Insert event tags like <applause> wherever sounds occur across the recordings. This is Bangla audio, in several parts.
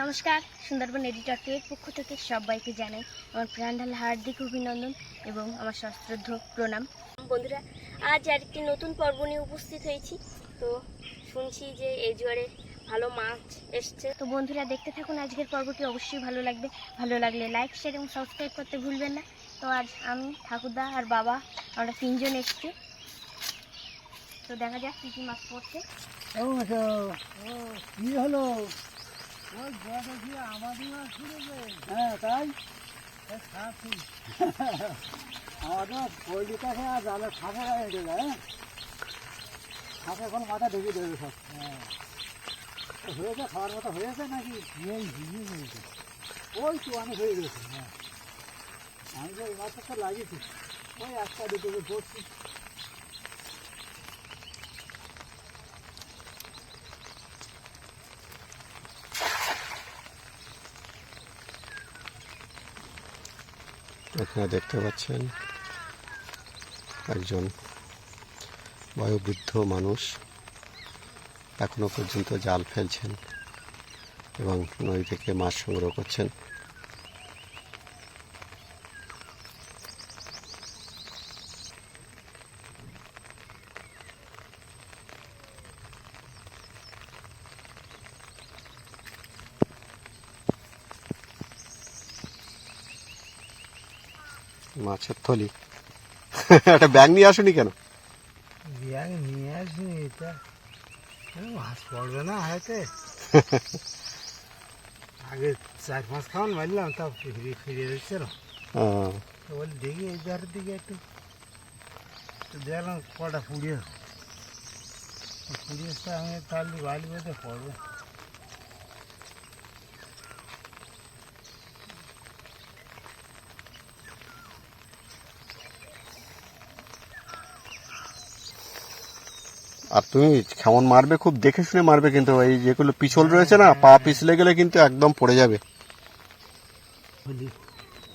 নমস্কার সুন্দরবন এডিটর টু পক্ষ থেকে সবাইকে জানাই আমার প্রাণঢাল হার্দিক অভিনন্দন এবং আমার সশ্রদ্ধ প্রণাম। বন্ধুরা আজ আর একটি নতুন পর্ব নিয়ে উপস্থিত হয়েছি। তো শুনছি যে এই জোয়ারে ভালো মাছ এসছে। তো বন্ধুরা দেখতে থাকুন আজকের পর্বটি অবশ্যই ভালো লাগবে। ভালো লাগলে লাইক শেয়ার এবং সাবস্ক্রাইব করতে ভুলবেন না। তো আজ আমি ঠাকুরদা আর বাবা আমরা তিনজন এসছি। তো দেখা যাক কী কী মাছ পড়ছে। ও তো কি হলো? ওই গোয়াটা কি আমাদের মাছ ফিরেছে হ্যাঁ তাই? আমাদের পোল্ট্রি কাছে আর জালে খাপে হেঁটে যায় হ্যাঁ? খাপে এখন মাথা ঢুকে দেবে সব। হ্যাঁ। তো হয়েছে খাওয়ার মতো হয়েছে নাকি? এই ভিজে হয়েছে। ওই তো অনেক হয়ে গেছে হ্যাঁ। আমি তো মাছটা তো লাগিয়েছি ওই একটা দুটো করে এখানে দেখতে পাচ্ছেন একজন বয়োবৃদ্ধ মানুষ এখনও পর্যন্ত জাল ফেলছেন এবং নদী থেকে মাছ সংগ্রহ করছেন। মাছের থলি। একটা ব্যাগ নিয়ে আসুনি কেন? ব্যাগ নিয়ে আসিনি এটা মাছ পড়বে না হাতে? আগে চার পাঁচ খাওয়ান মারলাম তা ফিরে ফিরে দিচ্ছিল আহ, তো বলি দেখি এই ধারের দিকে একটু তো দেখলাম কটা পুড়িয়ে পুড়িয়ে এসে আমি তাহলে বালি বেঁধে পড়বে। আর তুমি কেমন মারবে খুব দেখে শুনে মারবে কিন্তু এই যেগুলো পিছল রয়েছে না পা পিছলে গেলে কিন্তু একদম পড়ে যাবে।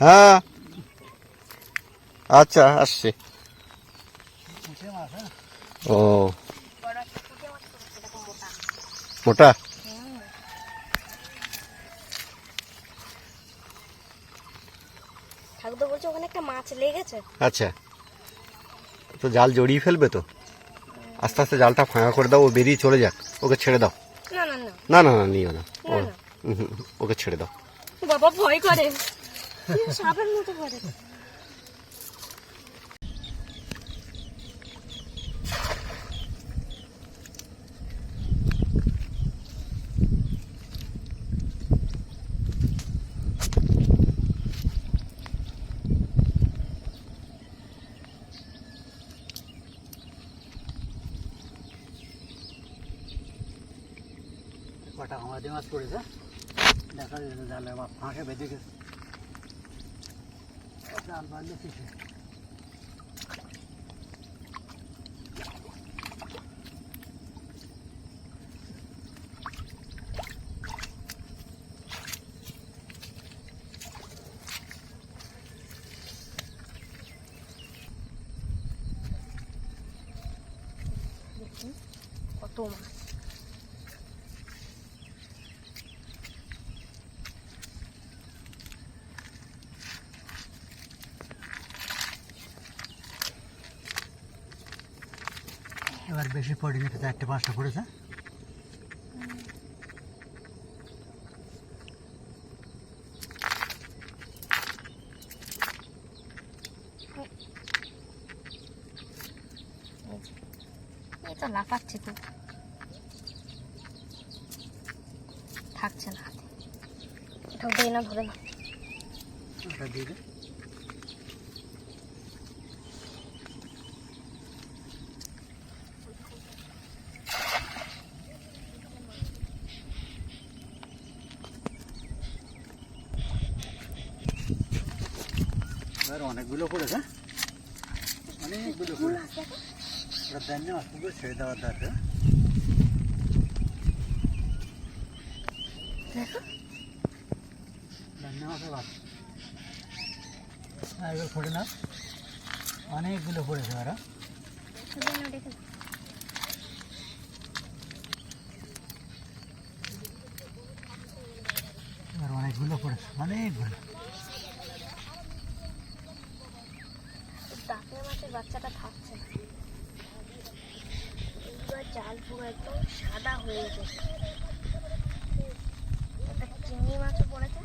হ্যাঁ। আচ্ছা আসছি। ও। মোটা? বলছে ওখানে একটা মাছ লেগেছে। আচ্ছা। তো জাল জড়িয়ে ফেলবে তো? আস্তে আস্তে জালটা ফাঁকা করে দাও ও বেরিয়ে চলে যাক। ওকে ছেড়ে দাও। না না না। নিও না। ওকে ছেড়ে দাও। বাবা ভয় করে। সাপের মতো করে। কটা আমাদের মাছ পড়েছে। দেখা যাচ্ছে জালে আবার ফাঁকে বেঁধে গেছে। জাল বাঁধলে কিসে কত মাছ। বেশি পড়েনি চারটে পাঁচটা পড়েছে এই তো লাফাচ্ছে তো। থাকছে না ধরে না ওটা দিয়ে এবার অনেকগুলো পড়েছে অনেকগুলো পড়েছে ওটা দেন না পুকুর ছেড়ে দেওয়ার দরকার ফোটে না অনেকগুলো পড়েছে ওরা। আর অনেকগুলো পড়েছে অনেকগুলো। বাচ্চাটা থাকছে না। এইবার জাল পুরো একদম সাদা হয়ে গেছে। একটা চিংড়ি মাছও পড়েছে।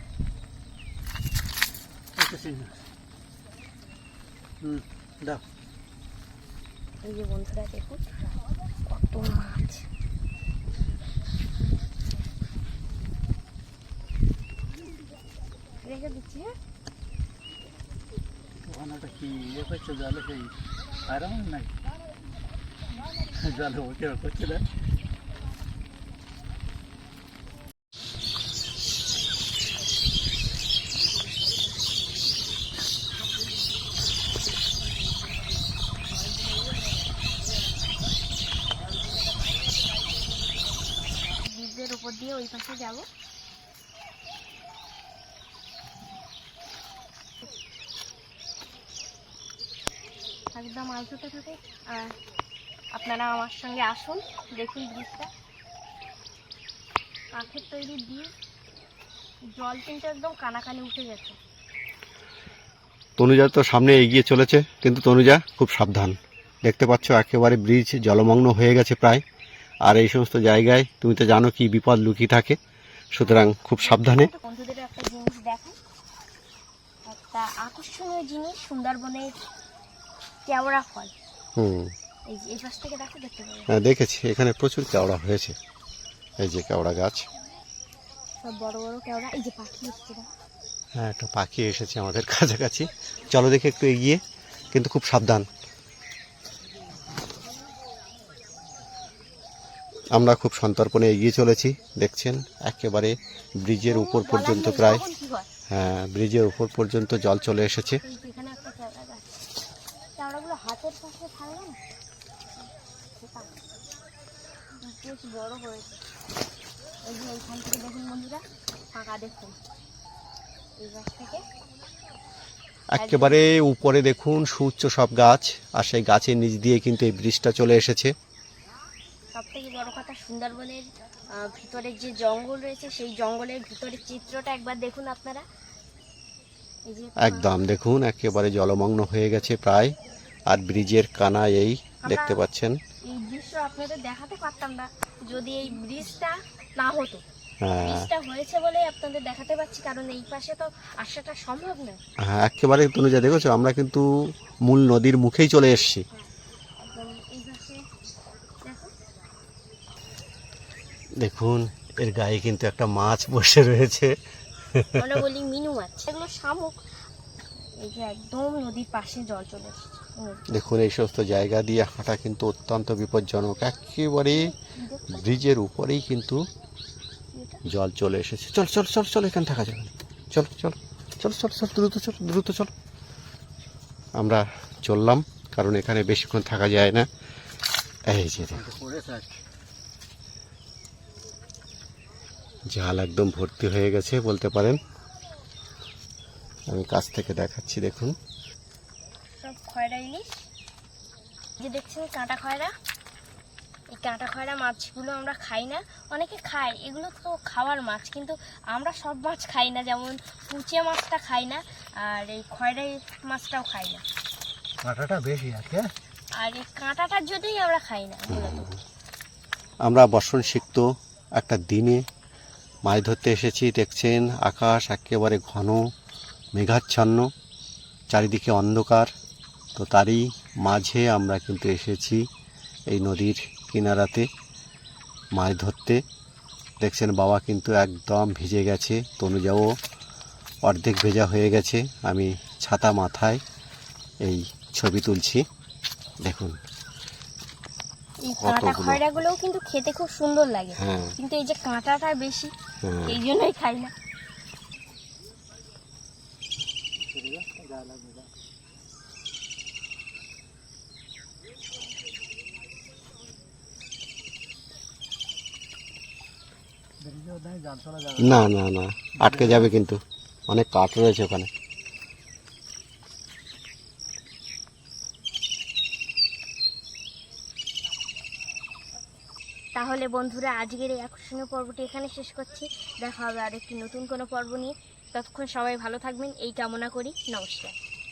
হুম দাও। এই যে বন্ধুরা দেখুন কত মাছ। রেখে দিচ্ছি হ্যাঁ? ওখানে একটা কি ইয়ে করছে জলে সেই আরাম নাই জলে ওকে করছে না ব্রিজের উপর দিয়ে ওই পাশে যাব একদম মাছ ধরতে থাকে আর আপনারা আমার সঙ্গে আসুন দেখুন ব্রিজটা। কাঠের তৈরি ব্রিজ জল কিন্তু একদম কানাকানি উঠে গেছে। তনুজা তো সামনে এগিয়ে চলেছে কিন্তু তনুজা খুব সাবধান। দেখতে পাচ্ছ একেবারে ব্রিজ জলমগ্ন হয়ে গেছে প্রায়। আর এই সমস্ত জায়গায় তুমি তো জানো কি বিপদ লুকিয়ে থাকে। সুতরাং খুব সাবধানে। বন্ধুদের একটা জিনিস দেখাই একটা আকর্ষণীয় জিনিস সুন্দরবনের কেওড়া ফল। হুম। এই এই পাশ থেকে দেখো দেখতে পাবে। হ্যাঁ দেখেছি এখানে প্রচুর কেওড়া হয়েছে। এই যে কেওড়া গাছ। সব বড় বড় কেওড়া। এই যে পাখি এসছে। হ্যাঁ একটা পাখি এসেছে আমাদের <laughs> কাছাকাছি। চলো দেখে একটু এগিয়ে কিন্তু খুব সাবধান। আমরা খুব সন্তর্পণে এগিয়ে চলেছি দেখছেন? একেবারে ব্রিজের উপর পর্যন্ত প্রায়। হ্যাঁ ব্রিজের উপর পর্যন্ত জল চলে এসেছে এই যে এখানে একটা কেওড়া গাছ কেওড়াগুলো হাতের পাশে থাকবে না সেটা। বেশ বড় হয়েছে এই যে এইখান থেকে দেখুন বন্ধুরা ফাঁকা দেখুন। এই গাছ থেকে। একেবারে উপরে দেখুন সুউচ্চ সব গাছ আর সেই গাছের নিচ দিয়ে কিন্তু এই ব্রিজটা চলে এসেছে। সব থেকে বড় কথা সুন্দরবনের ভিতরে যে জঙ্গল রয়েছে সেই জঙ্গলের ভিতরের চিত্রটা একবার দেখুন আপনারা। একদম দেখুন একেবারে জলমগ্ন হয়ে গেছে প্রায় আর ব্রিজের কানা এই দেখতে পাচ্ছেন। এই দৃশ্য আপনাদের দেখাতে পারতাম না যদি এই ব্রিজটা না হতো। হ্যাঁ। ব্রিজটা হয়েছে বলে আপনাদের দেখাতে পাচ্ছি কারণ এই পাশে তো আসাটা সম্ভব নয়। হ্যাঁ একেবারে তুমি যা দেখেছ আমরা কিন্তু মূল নদীর মুখেই চলে এসেছি। একদম এই পাশে দেখো। দেখুন এর গায়ে কিন্তু একটা মাছ বসে রয়েছে। আমরা বলি মিনু মাছ। এগুলো শামুক। এই যে একদম নদীর পাশে জল চলে এসেছে। দেখুন, এই সমস্ত জায়গা দিয়ে হাঁটা কিন্তু অত্যন্ত বিপজ্জনক। একেবারে ব্রিজের উপরেই কিন্তু জল চলে এসেছে। চল চল চল চল, এখানে থাকা যাবে চল চল চল চল চল, দ্রুত চল দ্রুত চল। আমরা চললাম, কারণ এখানে বেশিক্ষণ থাকা যায় না। এই যে। জাল একদম ভর্তি হয়ে গেছে বলতে পারেন। আমি কাছ থেকে দেখাচ্ছি, দেখুন সব খয়রা ইলিশ যে দেখছেন কাঁটা খয়রা? এই কাঁটা খয়রা মাছগুলো আমরা খাই না। অনেকে খায় এগুলো তো খাওয়ার মাছ কিন্তু আমরা সব মাছ খাই না যেমন কুচিয়া মাছটা খাই না আর এই খয়রা মাছটাও খাই না। কাঁটাটা বেশি আছে হ্যাঁ? আর এই কাঁটাটার জন্যই আমরা খাই না মূলত। আমরা বর্ষণ সিক্ত একটা দিনে মাছ ধরতে এসেছি দেখছেন আকাশ একেবারে ঘন মেঘাচ্ছন্ন চারিদিকে অন্ধকার তো তারই মাঝে আমরা কিন্তু এসেছি এই নদীর কিনারাতে মাছ ধরতে। দেখছেন বাবা কিন্তু একদম ভিজে গেছে তনুজাও অর্ধেক ভেজা হয়ে গেছে। আমি ছাতা মাথায় এই ছবি তুলছি। দেখুন। কাঁটা খয়রাগুলোও কিন্তু খেতে খুব সুন্দর লাগে। হ্যাঁ। কিন্তু এই যে কাঁটাটা বেশি হ্যাঁ। এই জন্যই খাই না। না না না, আটকে যাবে কিন্তু। অনেক কাঠ রয়েছে ওখানে। তাহলে বন্ধুরা, আজকের এই আকর্ষণীয় পর্বটি এখানে শেষ করছি। দেখা হবে আর একটি নতুন কোনো পর্ব নিয়ে। ততক্ষণ সবাই ভালো থাকবেন। এই কামনা করি। নমস্কার।